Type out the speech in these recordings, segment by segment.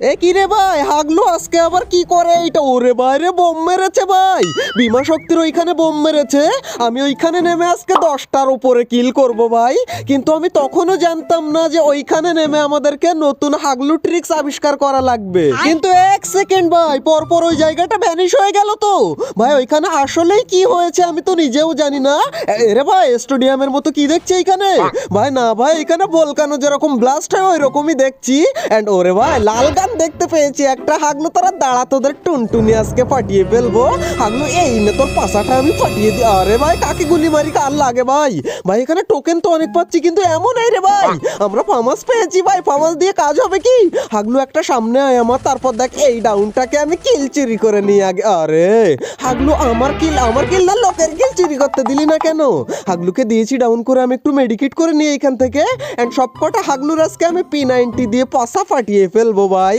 এ কি রে ভাই? হাগলু আজকে আবার কি করে? এইটা ওরে বাইরে বোম মেরেছে ভাই। বিমা শক্তির ওইখানে বোম মেরেছে। আমি ওইখানে নেমে আজকে দশটার উপরে কিল করব ভাই। কিন্তু আমি তখনও জানতাম না যে ওইখানে নেমে আমাদেরকে নতুন হাগলু ট্রিক্স আবিষ্কার করা লাগবে। কিন্তু এক সেকেন্ড ভাই, পরপর ওই জায়গাটা ভ্যানিশ হয়ে গেল তো। ভাই, ওইখানে আসলেই কি হয়েছে আমি তো নিজেও জানি না। এরে ভাই স্টেডিয়ামের মতো কি দেখছি এখানে ভাই, না ভাই, এখানে বলকানো যেরকম ব্লাস্ট হয় ওই রকমই দেখছি। এন্ড ওরে ভাই, লাল দেখতে পেয়েছি, একটা হাগলু তোরা দাঁড়া, তোদের টুনটুনি আজকে ফাটিয়ে ফেলব। হাগলু এই নে তোর পাশাটা আমি ফাটিয়ে দিই আরে ভাই, কাকে গুলি মারি, কার লাগে ভাই? ভাই, এখানে টোকেন তো অনেক পাচ্ছি, কিন্তু এমন এই রে ভাই। আমরা ফামাস পেয়েছি ভাই ফামাস দিয়ে কাজ হবে কি? হাগলু একটা সামনে আয় আমার, তারপর দেখ এই ডাউনটাকে আমি কিল চুরি করে নিয়ে আগে আরে হাগলু আমার কিল আমার কিল না, লোকের কিল চুরি করতে দিলি না কেন? হাগলুকে দিয়েছি ডাউন করে আমি একটু মেডিকেট করে নিই এখান থেকে। এন্ড সবকটা হাগলুর আজকে আমি পি নাইনটি দিয়ে পাশা ফাটিয়ে ফেলব ভাই।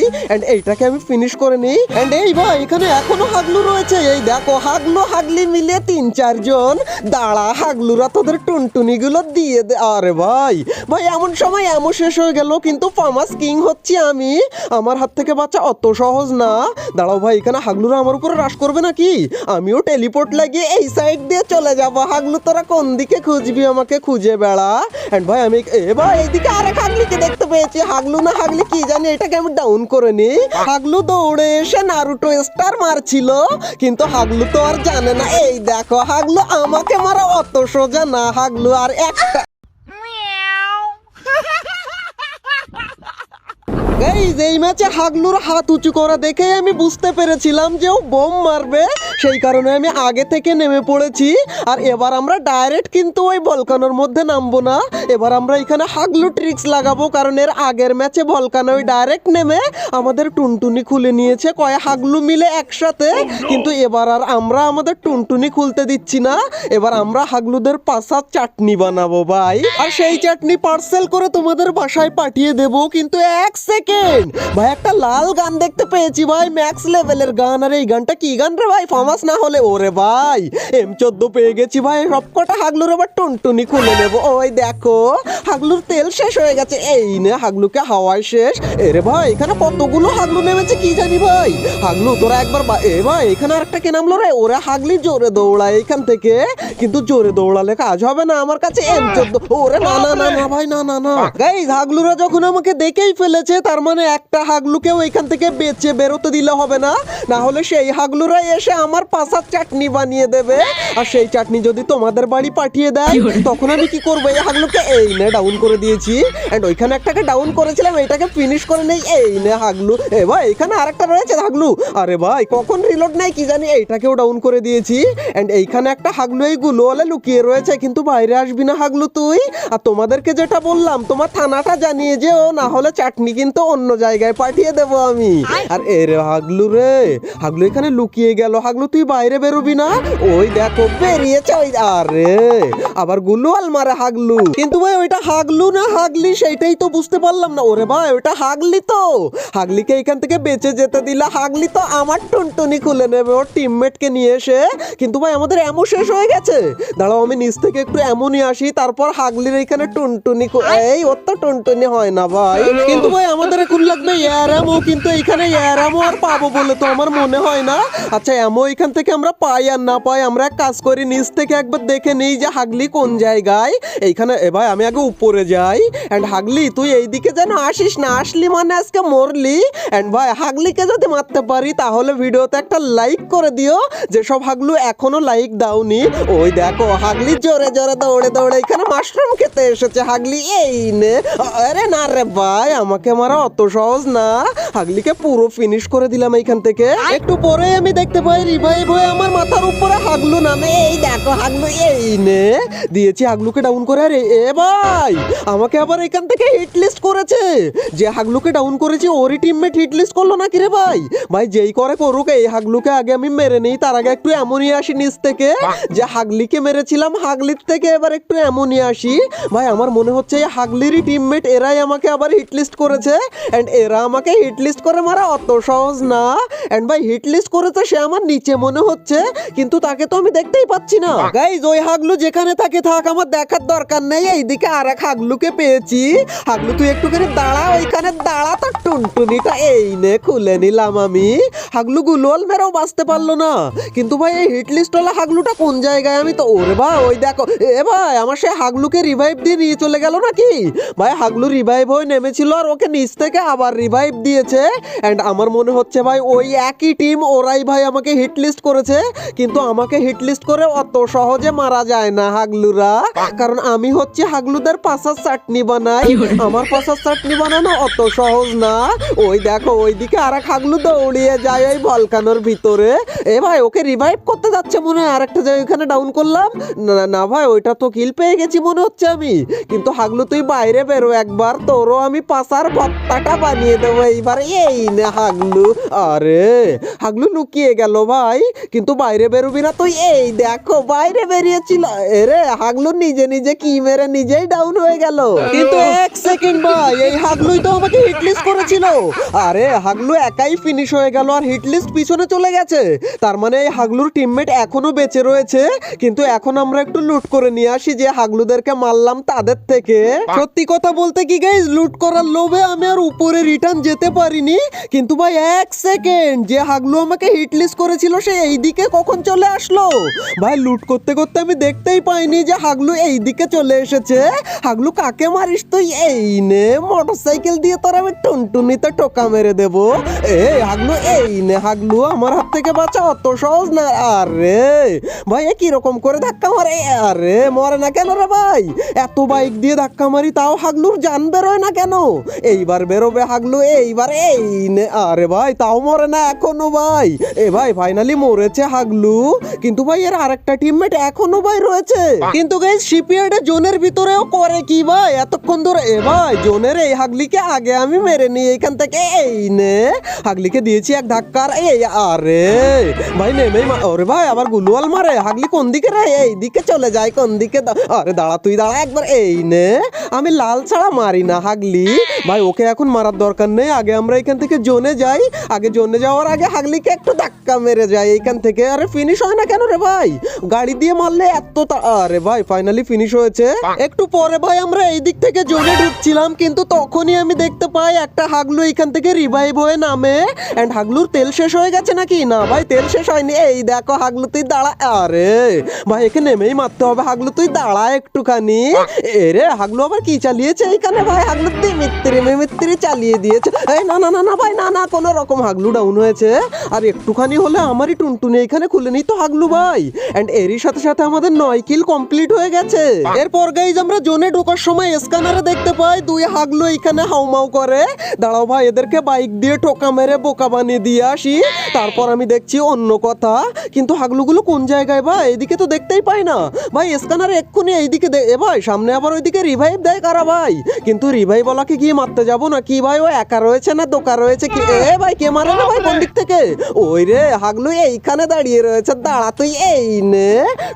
এইটাকে আমি ফিনিশ করে নিই। এই ভাই, এখানে এখনও হাগলু রয়েছে। এই দেখো, হাগলু, হাগলি মিলে তিন, চারজন। দাঁড়া, হাগলুরা তোদের টুনটুনি গুলো দিয়ে দে আরে ভাই ভাই, এমন সময় এমন শেষ হয়ে গেল, কিন্তু ফার্মাস কিং হচ্ছি আমি। আমার হাত থেকে অত সহজ না। দাঁড়াও ভাই, এখানে হাগলুরা আমার করবে নাকি? আমিও টেলিপোর্ট লাগিয়ে এই সাইড দিয়ে চলে যাব। হাগলু, তোরা কোন দিকে খুঁজবি আমাকে খুঁজে বেড়া? এন্ড ভাই, আমি এ ভাই, এইদিকে আরেক হাগলিকে দেখতে পেয়েছি। হাগলু না হাগলি, কি জানি, এটাকে আমি ডাউন নি হাগলু দৌড়ে এসে নারুটো স্টার মারছিল। কিন্তু হাগলু তো আর জানে না। এই দেখো, হাগলু আমাকে মারা অত সোজা না। হাগলু আর একটা এই যে এই ম্যাচে হাগলুর হাত উঁচু করা দেখে আমি বুঝতে পেরেছিলাম যে ও বোম মারবে। সেই কারণে আমি আগে থেকে নেমে পড়েছি। আর এবার আমরা ডাইরেক্ট কিন্তু ওই ভলকানোর মধ্যে নামবো না। এবার আমরা এখানে হাগলু ট্রিক্স লাগাবো কারণ এর আগের ম্যাচে ভলকানো ওই ডাইরেক্ট নেমে আমাদের টুনটুনি খুলে নিয়েছে। কয় হাগলু মিলে একসাথে। কিন্তু এবার আর আমরা আমাদের টুনটুনি খুলতে দিচ্ছি না। এবার আমরা হাগলুদের পাশার চাটনি বানাবো ভাই। আর সেই চাটনি পার্সেল করে তোমাদের বাসায় পাঠিয়ে দেব। কিন্তু এক সেকেন্ড ভাই একটা লাল গান দেখতে পেয়েছি ভাই ম্যাক্স লেভেলের গান। আর এই গানটা কি গান রে ভাই? ফেমাস না হলে? ওরে ভাই এম চোদ্দ পেয়ে গেছি ভাই সবকটা হাগলুর আবার টুনটুনি খুলে নেব। ওই দেখো হাগলুর তেল শেষ হয়ে গেছে। এই নে হাগলুকে হাওয়ায় শেষ। এরে ভাই এখানে কতগুলো হাগলু নেমেছে কি জানি ভাই? হাগলু তোরা একবার এ ভাই এখানে আরেকটা কে নামলো রে? ওরা হাগলি জোরে দৌড়ায় এখান থেকে। কিন্তু জোরে দৌড়ালে কাজ হবে না আমার কাছে এম চোদ্দ ওরে না না না না ভাই না না না। গাইজ হাগলুরা যখন আমাকে দেখেই ফেলেছে তার মানে একটা হাগলুকেও এখান থেকে বেঁচে বেরোতে দিলে হবে না? না হলে সেই হাগলুরা এসে আমার পাশার চাটনি বানিয়ে দেবে। আর সেই চাটনি যদি তোমাদের বাড়ি পাঠিয়ে দেয় তখন আমি কি করব? এই হাগলুকে এই নে ডাউন করে দিয়েছি। এন্ড ওইখানে একটাকে ডাউন করেছিলাম এটাকে ফিনিশ করে নেই। এই নে হাগলু। এ ভাই এখানে আরেকটা রয়েছে হাগলু। আরে ভাই কখন রিলোড নেই কি জানি এইটাকেও ডাউন করে দিয়েছি। এন্ড এইখানে একটা হাগলু এই গুলোওয়ালা লুকিয়ে রয়েছে কিন্তু বাইরে আসবি না হাগলু তুই। আর তোমাদেরকে যেটা বললাম তোমার থানাটা জানিয়ে যে ও না হলে চাটনি কিন্তু অন্য জায়গায় পাঠিয়ে দেবো আমি। আর এ রে হাগলু রে হাগলু এখানে লুকিয়ে গেল। হাগলু তুই বাইরে বেরোবি না? ওই দেখো বেরিয়েছে ওই আরে আবার গুলুয়াল মারে হাগলু। কিন্তু ভাই ওইটা হাগলু না হাগলি সেইটাই তো বুঝতে পারলাম না। ওরে ভাই ওইটা হাগলি তো। হাগলিকে এখান থেকে বেঁচে যেতে দিলে হাগলি তো আমার টুনটুনি খুলে নেবে। ওর টিমমেটকে নিয়ে এসে। কিন্তু ভাই আমাদের এমন শেষ হয়ে গেছে। দাঁড়াও আমি নিচ থেকে একটু এমনই আসি। তারপর হাগলির এখানে টুনটুনি এই ওর তো টুনটুনি হয় না ভাই। কিন্তু ভাই আমাদের এখন লাগবে ইয়ারামো কিন্তু এখানে ইয়ারামো আর পাবো বলে তো আমার মনে হয় না। আচ্ছা এমন এখান থেকে আমরা পাই আর না পাই আমরা কাজ করি, নিচ থেকে একবার দেখে নিই যে হাগলি কোন জায়গায়। এইখানে, এ ভাই, আমি আগে উপরে যাই। এন্ড হাগলি, তুই এইদিকে যেন আসিস না, আসলি মানে আজকে মরলি। এন্ড ভাই, হাগলিকে যদি মারতে পারি, তাহলে ভিডিওতে একটা লাইক করে দিও। যেসব হাগলু এখনও লাইক দাওনি, ওই দেখো, হাগলি জোরে জোরে দৌড়ে দৌড়ে এখানে মাশরুম খেতে এসেছে। হাগলি, এই নে। আরে না রে ভাই, আমাকে মারা অত সহজ না। হাগলিকে পুরো ফিনিশ করে দিলাম এইখান থেকে। একটু পরে আমি দেখতে পাই রিভাইভ হয়ে আমার মাথার উপরে হাগলু নামে। এই দেখো হাগলু এই নে। দিয়েছি হাগলুকে ডাউন করে। আরে এ ভাই আমাকে আবার এখান থেকে হিট লিস্ট করেছে। যে হাগলুকে ডাউন করেছি ওরই টিমমেট হিট লিস্ট করল নাকি রে ভাই? ভাই যেই করে করুক এই হাগলুকে আগে আমি মেরে নেই। তার আগে একটু এমনই আসি নিচ থেকে। যে হাগলিকে মেরেছিলাম হাগলির থেকে এবার একটু এমনই আসি। ভাই আমার মনে হচ্ছে এই হাগলিরই টিমমেট এরাই আমাকে আবার হিট লিস্ট করেছে। এন্ড এরা আমাকে হিট লিস্ট করে মারা অত সহজ না। এন্ড ভাই হিট লিস্ট করেছে সে আমার নিচে মনে হচ্ছে কিন্তু তাকে তো আমি দেখতেই পাচ্ছি না। গাইজ ওই হাগলু যেখানে থাকে থাক আমার দেখার দরকার নেই। এইদিকে আর এক হাগলুকে পেয়েছি। হাগলু তুই একটুখানি দাঁড়া ওইখানে দাঁড়া তার টুনটুনিটা। এই নে খুলে নিলাম আমি। হাগলু গুলোল মেরেও বাঁচতে পারল না। কিন্তু ভাই এই হিট ওলা হাগলুটা কোন জায়গায় আমি তো ওরে ভাই ওই দেখো। এ ভাই আমার সে হাগলুকে রিভাইভ দিয়ে নিয়ে চলে গেল নাকি? ভাই হাগলু রিভাইভ হয়ে নেমেছিল আর ওকে নিচ থেকে আবার রিভাইভ দিয়েছে। এন্ড আমার মনে হচ্ছে ভাই ওই একই টিম ওরাই ভাই আমাকে হিট লিস্ট করেছে। কিন্তু আমাকে হিট লিস্ট করে অত সহজে মারা যায় না হাগলুরা। কারণ আমি হচ্ছে হাগলুদের পাশার চাটনি বানাই। আমার পাশার চাটনি বানানো অত সহজ না। ওই দেখো ওইদিকে আর এক হাগলু দৌড়িয়ে যায় ওই ভলকানোর ভিতরে। এ ভাই ওকে রিভাইভ করতে যাচ্ছে মনে হয়। আরেকটা জায়গা ওখানে ডাউন করলাম। না না ভাই ওইটা তো কিল পেয়ে গেছি মনে হচ্ছে আমি। কিন্তু হাগলু তুই বাইরে বেরো একবার। তোরও আমি পাশার ভত্তাটা বানিয়ে দেবো এইবার। এই নে হাগলু। আরে, হাগলু লুকিয়ে গেল ভাই। কিন্তু বাইরে বেরোবি না তুই। এই দেখো, বাইরে বেরিয়েছিল। এরে, হাগলু নিজে নিজে কি মেরে নিজেই ডাউন হয়ে গেল। কিন্তু এক সেকেন্ড ভাই, এই হাগলুই তো আমাকে হিটলিস্ট করেছিল। আরে, হাগলু একাই ফিনিশ হয়ে গেল আর হিটলিস্ট পিছনে চলে গেছে। তার মানে এই হাগলুর টিমমেট এখনও বেঁচে রয়েছে। কিন্তু এখন আমরা একটু লুট করে নিয়ে আসি যে হাগলুদেরকে মারলাম তাদের থেকে। সত্যি কথা বলতে কি গাইজ লুট করার লোভে আমি আর উপরে রিটার্ন যেতে পারিনি। কিন্তু ভাই, এক সেকেন্ড যে হাগলু আমাকে হিটলিস্ট করেছিল, সে এই দিকে কখন চলে আসলো? ভাই লুট করতে করতে আমি দেখতেই পাইনি যে হাগলু এইদিকে চলে এসেছে। হাগলু, কাকে মারিস তুই? এই নে মোটরসাইকেল দিয়ে তোর আমি টুনটুনিতে টোকা মেরে দেব। এই হাগলু, এই নে, হাগলু, আমার হাত থেকে বাঁচা অত সহজ না। আরে, ভাই, এ কীরকম করে ধাক্কা মারে? আরে, মরে না কেন রে ভাই? এত বাইক দিয়ে ধাক্কা মারি, তাও হাগলুর জান বেরোয় না কেন? এইবার বেরোবে হাগলু এইবার এই আরে ভাই, তাও মরে না এখনও ভাই। এ ভাই ফাইনালি মরেছে হাগলু। কিন্তু ভাই, এর আরেকটা টিমমেট এখনও ভাই রয়েছে। কিন্তু গাইস শিপইয়ার্ডে জোনের ভিতরেও করে কি ভাই? এতক্ষণ ধরে, এ ভাই, জোনের এই হাগলিকে আগে আমি মেরে নিই এখান থেকে এই নে হাগলিকে দিয়েছি এক ধাক্কার এই আরে। ভাই, নেমেই মা- ওরে ভাই, আবার গুলুয়াল মারে। হাগলি কোন দিকে রে? এই দিকে চলে যায়, কোন দিকে আরে দাঁড়া, তুই দাঁড়া একবার এই নে আমি লাল ছাড়া মারি না হাগলি। ভাই, ওকে এখন মারার দরকার নেই। আগে আমরা এখান থেকে জোনে যাই। আগে জোনে যাওয়ার আগে হাগলিকে একটু ধাক্কা মেরে যাই এইখান থেকে। আরে ফিনিশ হয় না কেন রে ভাই? গাড়ি দিয়ে মারলে এত আরে ভাই ফাইনালি ফিনিশ হয়েছে। একটু পরে ভাই আমরা এই দিক থেকে জোনে ঢুকছিলাম, কিন্তু তখনই আমি দেখতে পাই একটা হাগলু এখান থেকে রিভাইভ হয়ে নামে। এন্ড হাগলুর তেল শেষ হয়ে গেছে নাকি? না ভাই, তেল শেষ হয়নি। এই দেখো হাগলু, তুই দাঁড়া। আরে ভাই, একে নেমেই মারতে হবে। হাগলু, তুই দাঁড়া একটুখানি। এরে হাগলু আবার কি চালিয়েছে এইখানে ভাই? হাগলু তুই দিমিত্রি মিমিত্রি চালিয়ে দিয়েছে। এই না না না না ভাই, না না, কোনো রকম হাগলু ডাউন হয়েছে। আর একটুখানি হলে আমারই টুনটুনি এখানে খুলে নিই তো হাগলু ভাই। এন্ড এরই সাথে সাথে আমাদের নয় কিল কমপ্লিট হয়ে গেছে। এরপর গাইজ আমরা জোনে ঢোকার সময় স্ক্যানারে দেখতে পাই, দুই হাগলু এখানে হাউমাউ করে। দাঁড়াও ভাই, এদেরকে বাইক দিয়ে ঠোকা মেরে বোকা বানিয়ে দিয়ে আসি। তারপর আমি দেখছি অন্য কথা। কিন্তু হাগলুগুলো কোন জায়গায় ভাই? এদিকে তো দেখতেই পাই না। ভাই স্ক্যানারে এক্ষুনি এইদিকে এ ভাই, সামনে আবার ওইদিকে রিভাইভ দেয় কারা ভাই? কিন্তু রিভাইভ বলাকে গিয়ে মারতে যাব না কি ভাই? ও একা রয়েছে না দোকা রয়েছে কি? এ ভাই, কে মারে না ভাই কোন থেকে? ওই রে, হাগলু এইখানে দাঁড়িয়ে রয়েছে। দাঁড়া, তুই এই নে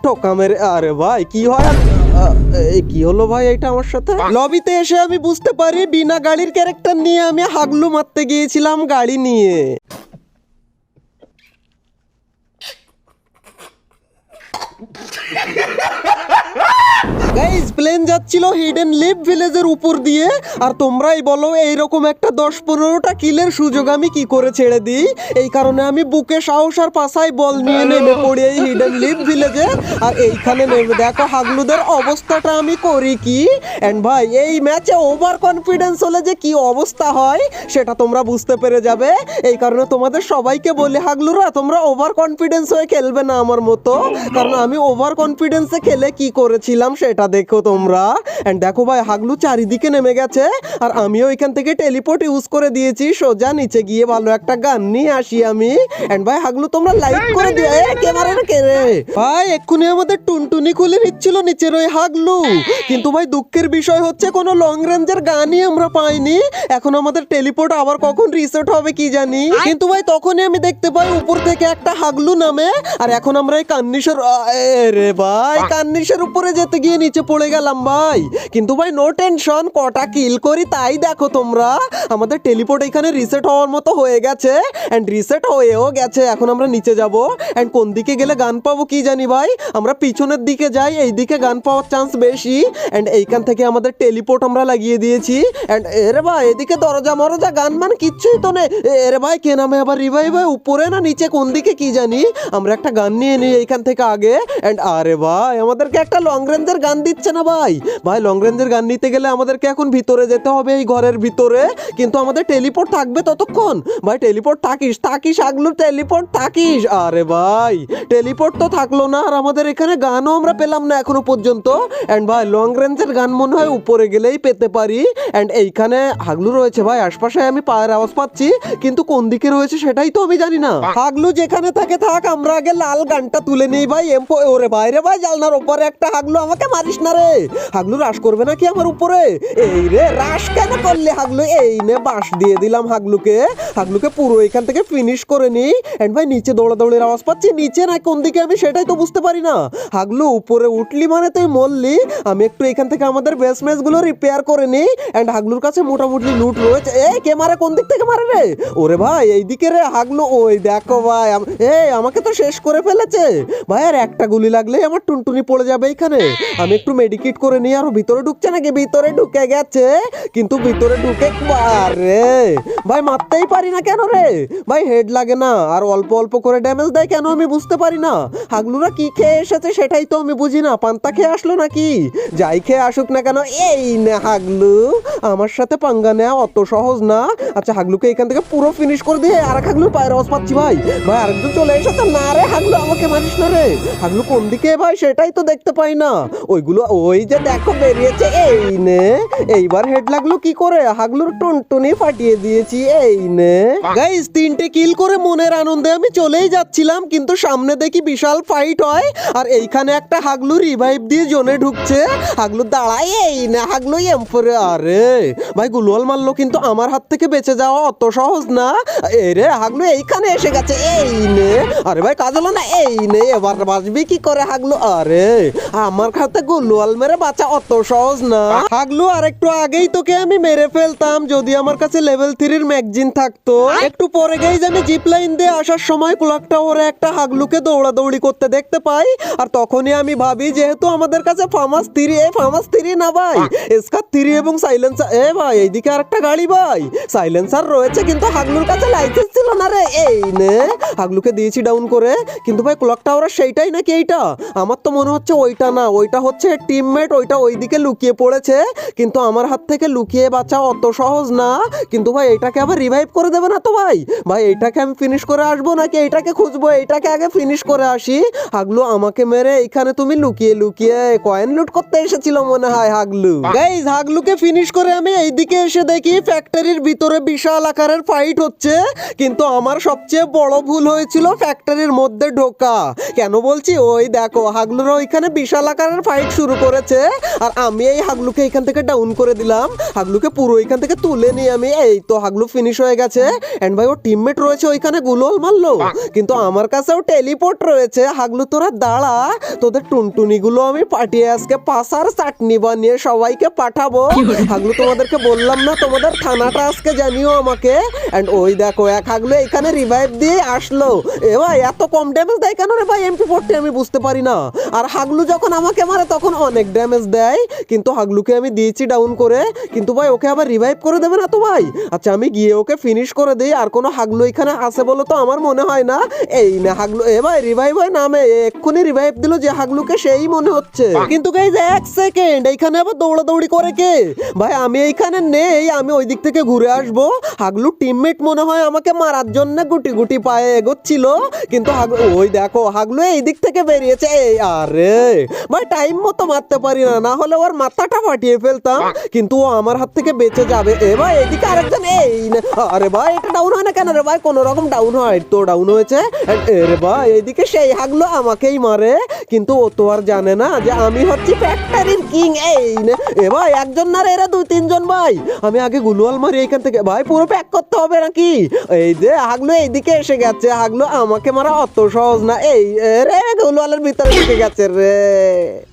টোকা মেরে। আরে ভাই, কি হয়? কি হলো ভাই এটা আমার সাথে? লবিতে এসে আমি বুঝতে পারি, বিনা গাড়ির ক্যারেক্টার নিয়ে আমি হাগলু মারতে গিয়েছিলাম গাড়ি নিয়ে। গাইজ প্লেন যাচ্ছিল হিডেন লিভ ভিলেজের উপর দিয়ে। আর তোমরাই বলো এইরকম একটা দশ পনেরোটা কিলের সুযোগ আমি কি করে ছেড়ে দিই? এই কারণে আমি বুকে সাহস আর পাশায় বল নিয়ে নেমে পড়ি এই হিডেন লিভ ভিলেজে আর এইখানে নেমে দেখো হাগলুদের অবস্থাটা আমি করি কি? এন্ড ভাই এই ম্যাচে ওভার কনফিডেন্স হলে যে কি অবস্থা হয় সেটা তোমরা বুঝতে পেরে যাবে। এই কারণে তোমাদের সবাইকে বলি হাগলুরা তোমরা ওভার কনফিডেন্স হয়ে খেলবে না আমার মতো। কারণ আমি ওভার কনফিডেন্সে খেলে কি করেছিলাম? সেটা দেখো তোমরা। দেখো ভাই হাগলু চারিদিকে নেমে গেছে। আর আমিও এখান থেকে টেলিপোর্ট ইউজ করে দিয়েছি। সোজা নিচে গিয়ে ভালো একটা গান নিয়ে আসি আমি। ভাই হাগলু তোমরা লাইক করে দিও। এ কে মারে কে রে? ভাই এক্ষুনি আমাদের টুনটুনি খুলে নিচ্ছিল নিচের ওই হাগলু। কিন্তু ভাই দুঃখের বিষয় হচ্ছে কোনো লং রেঞ্জের গানই আমরা পাইনি। এখন আমাদের টেলিপোর্ট আবার কখন রিসেট হবে কি জানি। কিন্তু ভাই তখনই আমি দেখতে পাই উপর থেকে একটা হাগলু নামে। আর এখন আমরা এই কান্নিসের আ, রে ভাই কান্নিসের উপরে যেতে গিয়ে নিচে পড়ে গেলাম ভাই। কিন্তু ভাই নো টেনশন কটা কিল করি তাই দেখো তোমরা। আমাদের টেলিপোর্ট এখানে রিসেট হওয়ার মতো হয়ে গেছে। অ্যান্ড রিসেট হয়েও গেছে, এখন আমরা নিচে যাব। অ্যান্ড কোন দিকে গেলে গান পাবো কি জানি ভাই? আমরা পিছনের দিকে যাই, এই দিকে গান পাওয়ার চান্স বেশি। অ্যান্ড এইখান থেকে আমাদের টেলিপোর্ট আমরা লাগিয়ে দিয়েছি। অ্যান্ড এরে ভাই, এদিকে দরজা মরজা, গান মান কিচ্ছুই তো নেই। এরে ভাই, কে নামে আবার রিভাইভ ভাই উপরে না নিচে কোন দিকে কি জানি? আমরা একটা গান নিয়ে নিই এইখান থেকে আগে। অ্যান্ড আরে ভাই, আমাদেরকে একটা লং রেঞ্জের গান দিচ্ছে না ভাই। ভাই লং রেঞ্জের গান নিতে গেলে আমাদেরকে এখন ভিতরে যেতে হবে এই ঘরের ভিতরে। কিন্তু আমাদের টেলিপোর্ট থাকবে ততক্ষণ। ভাই, টেলিপোর্ট থাকিস থাকিস আগলু টেলিপোর্ট থাকিস। আরে ভাই, টেলিপোর্ট তো থাকল না আর আমাদের এখানে গানও আমরা পেলাম না এখনও পর্যন্ত। অ্যান্ড ভাই লং রেঞ্জের গান মনে হয় উপরে গেলেই পেতে পারি। অ্যান্ড এইখানে হাগলু রয়েছে ভাই, আশপাশে আমি পায়ের আওয়াজ পাচ্ছি। কিন্তু কোন দিকে রয়েছে সেটাই তো আমি জানি না। হাগলু যেখানে থাকে থাক, আমরা আগে লাল গানটা তুলে নেই ভাই। এমপো ওরে বাইরে ভাই, জালনার ওপরে একটা হাগলু আমাকে মারিস না রে। হাগলু রাশ করবে নাকি আমার উপরে? এই রে, রাশ কেন করলে হাগলু? এই নে, বাঁশ দিয়ে দিলাম হাগলুকে। হাগলুকে পুরো এখান থেকে ফিনিশ করে নিই এন্ড ভাই, নিচে দৌড়াদৌড়ির আওয়াজ পাচ্ছি। নিচে না কোন দিকে আমি সেটাই তো বুঝতে পারি না। হাগলু, উপরে উঠলি মানে তুই মরলি। আমি একটু এখান থেকে আমাদের বেসমেন্সগুলো রিপেয়ার করে নিই এন্ড হাগলুর কাছে মোটামুটি লুট রয়েছে। এই, কে মারে? কোন দিক থেকে মারে রে? ওরে ভাই, এইদিকে রে হাগলু। ওই দেখো ভাই এই, আমাকে তো শেষ করে ফেলেছে। ভাই, আর একটা গুলি লাগলেই আমার টুনটুনি পড়ে যাবে এখানে। আমি একটু মেডিকেট করে নিই, আর ভিতরে ঢুকছে নাকি? ভিতরে ঢুকে গেছে, কিন্তু ভিতরে ঢুকে আরে ভাই, মারতেই পারি না কেন রে? ভাই হেড লাগে না, আর অল্প অল্প করে ড্যামেজ দেয় কেন আমি বুঝতে পারি না? হাগলুরা কি খেয়ে এসেছে সেটাই তো আমি বুঝি না, পান্তা খেয়ে আসলো নাকি? যাই খেয়ে আসুক না কেন, এই না হাগলু, আমার সাথে পাঙ্গা নেওয়া অত সহজ না। আচ্ছা হাগলুকে এখান থেকে পুরো ফিনিশ করে দিয়ে আর এক হাগলুর পায়ের আওয়াজ পাচ্ছি ভাই। ভাই, আরেকজন চলে এসেছে, না রে হাগলু, আমাকে মারিস না রে। হাগলু কোন দিকে ভাই, সেটাই তো দেখতে পাই না। ওইগুলো ওই যে দেখো বেরিয়েছে, এই নে। এইবার হেড লাগল কি করে? হাগলুর টুনটুনি ফাটিয়ে দিয়েছি, এই নে। গাইস তিনটে কিল করে মনের আনন্দে আমি চলেই যাচ্ছিলাম, কিন্তু সামনে দেখি বিশাল ফাইট হয়, আর এইখানে একটা হাগলু রিভাইভ দিয়ে জোনে ঢুকছে। হাগলু দাঁড়াই এই না হাগলু এমপরে আরে, ভাই গুলওয়াল মারলো কিন্তু আমার হাত থেকে বেঁচে যাওয়া অত সহজ না। এই রে, হাগলু এইখানে এসে গেছে, এই নে। আরে ভাই, কাজ না, এই নে, এবার বাঁচবি কি করে হাগলু? আরে, আমার হাতে গুলওয়াল মেরে বাঁচা অত সহজ না। হাগলু আর একটু আগেই তোকে আমি মেরে ফেলতাম, যদি আমার কাছে লেভেল থ্রির ম্যাগজিন থাকতো। একটু পরে গেই আমি জিপ লাইন দিয়ে আসার সময় ক্লক টাওয়ারে একটা হাগলুকে দৌড়াদৌড়ি করতে দেখতে পাই, আর তখনই আমি ভাবি, যেহেতু আমাদের কাছে famous three A, famous three না ভাই এসকার থ্রি এবং সাইলেন্সার এ ভাই, এইদিকে আর একটা গাড়ি ভাই। সাইলেন্সার রয়েছে, কিন্তু হাগলুর কাছে লাইসেন্স ছিল না রে। এই নে, হাগলুকে দিয়েছি ডাউন করে, কিন্তু ভাই ক্লক টাওয়ার সেইটাই নাকি এইটা? আমার তো মনে হচ্ছে ওইটা না, ওইটা হচ্ছে টিমমেট ওইটা ওইদিকে লুকিয়ে পড়েছে। কিন্তু আমার হাত থেকে লুকিয়ে বাঁচা অত সহজ না। কিন্তু ভাই, এটাকে আবার রিভাইভ করে দেবে না তো ভাই? ভাই, এটাকে আমি ফিনিশ করে আসব নাকি? এটাকে খুঁজবো, এটাকে আগে ফিনিশ করে আসি। হাগলু, আমাকে মেরে এখানে তুমি লুকিয়ে লুকিয়ে কয়েন লুট করতে এসেছিল মনে হয়, হাগলু। গাইজ হাগলুকে ফিনিশ করে আমি এইদিকে এসে দেখি ফ্যাক্টরির ভিতরে বিশাল আকারের ফাইট হচ্ছে। কিন্তু আমার সবচেয়ে বড় ভুল হয়েছিল ফ্যাক্টরির মধ্যে ঢোকা। কেন বলছি? ওই দেখো, হাগলুর ওইখানে বিশাল আকারের ফাইট শুরু করেছে। আর আমি এই হাগলুকে এখান থেকে ডাউন করে দিলাম। হাগলুকে পুরো এখান থেকে তুলে নিয়ে আমি এই তো হাগলু ফিনিশ হয়ে গেছে। এন্ড ভাই ও টিমমেট রয়েছে ওইখানে গুলোল মারলো। কিন্তু আমার কাছেও টেলিপোর্ট রয়েছে। হাগলু তোরা দাঁড়া। তোদের টুনটুনিগুলো আমি পাঠিয়ে আজকে পাসার চাটনি বানিয়ে সবাইকে পাঠাবো। হাগলু তোমাদেরকে বললাম না তোমাদের থানাটা আজকে জানিও আমাকে। এন্ড ওই দেখো এক হাগলু এখানে রিভাইভ দিয়ে আসলো। এ ভাই এত কম ড্যামেজ দেয় কেন রে ভাই? এমপি ফোরটি আমি বুঝতে পারি না। আর হাগলু যখন আমাকে মারে তখন অনেক ড্যামেজ দেয়। কিন্তু হাগলুকে আমি দিয়েছি ডাউন করে। কিন্তু ভাই ওকে আবার রিভাইভ করে দেবে না তো ভাই? আচ্ছা আমি গিয়ে ওকে ফিনিশ করে দিই। আর কোনো হাগলু এখানে আছে বলে তো আমার মনে হয় না। এই না হাগলু এ ভাই রিভাইভ হয় নামে। এক্ষুনি রিভাইভ দিল যে হাগলুকে সেই মনে হচ্ছে। কিন্তু গাইজ এক সেকেন্ড এইখানে আবার দৌড়াদৌড়ি করে কে? ভাই আমি এইখানে নেই আমি ওই দিক থেকে ঘুরে আসব। হাগলু টিমমেট মনে হয় আমাকে মারার জন্য গুটি গুটি পায়ে এগোচ্ছিল। কিন্তু হাগলু ওই দেখো হাগলু এই দিক থেকে বেরিয়েছে। এই আরে! ভাই টাইম মতো মারতে পারি না না হলে ওর মাথাটা ফাটিয়ে ফেলতাম। কিন্তু ও আমার হাত থেকে বেঁচে যাবে। এ ভাই এদিকে আরেকজন এই নে- আরে ভাই এটা ডাউন হয় না কেন রে ভাই? কোন রকম ডাউন হয়। তো ডাউন হয়েছে। রে ভাই এইদিকে সেই হাগলো আমাকেই মারে। কিন্তু ও তো আর জানে না যে আমি হচ্ছি ফ্যাক্টরির কিং এই নে। এ ভাই একজন না রে এরা দুই তিনজন ভাই। আমি আগে গুলওয়াল মারি এখান থেকে। ভাই পুরো প্যাক করতে হবে নাকি? এই যে হাগলো এইদিকে এসে গেছে। হাগলো আমাকে মারা অত সহজ না। এই রে গুলওয়ালের ভিতরে ঢুকে গেছে রে।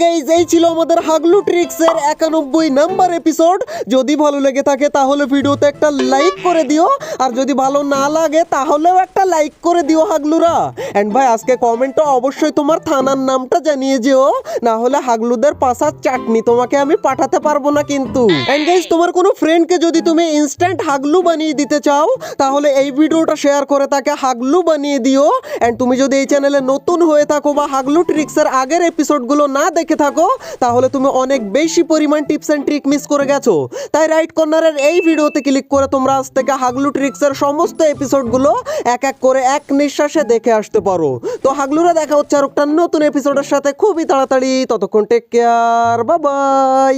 গাইজ এই ছিল আমাদের হাগলু ট্রিক্স এর একানব্বই নাম্বার এপিসোড যদি ভালো লেগে থাকে তাহলে ভিডিওতে একটা লাইক করে দিও। আর যদি ভালো না লাগে তাহলেও একটা লাইক করে দিও হাগলুরা অ্যান্ড ভাই, আজকে কমেন্টটা অবশ্যই তোমার থানার নামটা জানিয়ে যেও। না হলে হাগলুদের পাশার চাটনি তোমাকে আমি পাঠাতে পারব না কিন্তু। অ্যান্ড গাইজ তোমার কোনো ফ্রেন্ডকে যদি তুমি ইনস্ট্যান্ট হাগলু বানিয়ে দিতে চাও, তাহলে এই ভিডিওটা শেয়ার করে তাকে হাগলু বানিয়ে দিও। অ্যান্ড তুমি যদি এই চ্যানেলে নতুন হয়ে থাকো বা হাগলু ট্রিক্সের আগের এপিসোডগুলো না দেখে থাকো, তাহলে তুমি অনেক বেশি পরিমাণ টিপস অ্যান্ড ট্রিক মিস করে গেছো। তাই রাইট কর্নারের এই ভিডিওতে ক্লিক করে তোমরা আজ থেকে হাগলু ট্রিক্সের সমস্ত এপিসোডগুলো এক এক করে এক নিঃশ্বাসে দেখে আসতে পারো। তো হাগলুরা, দেখা হচ্ছে আর একটা নতুন এপিসোডের সাথে। খুবই তাড়াতাড়ি, ততক্ষণ টেক কেয়ার বাই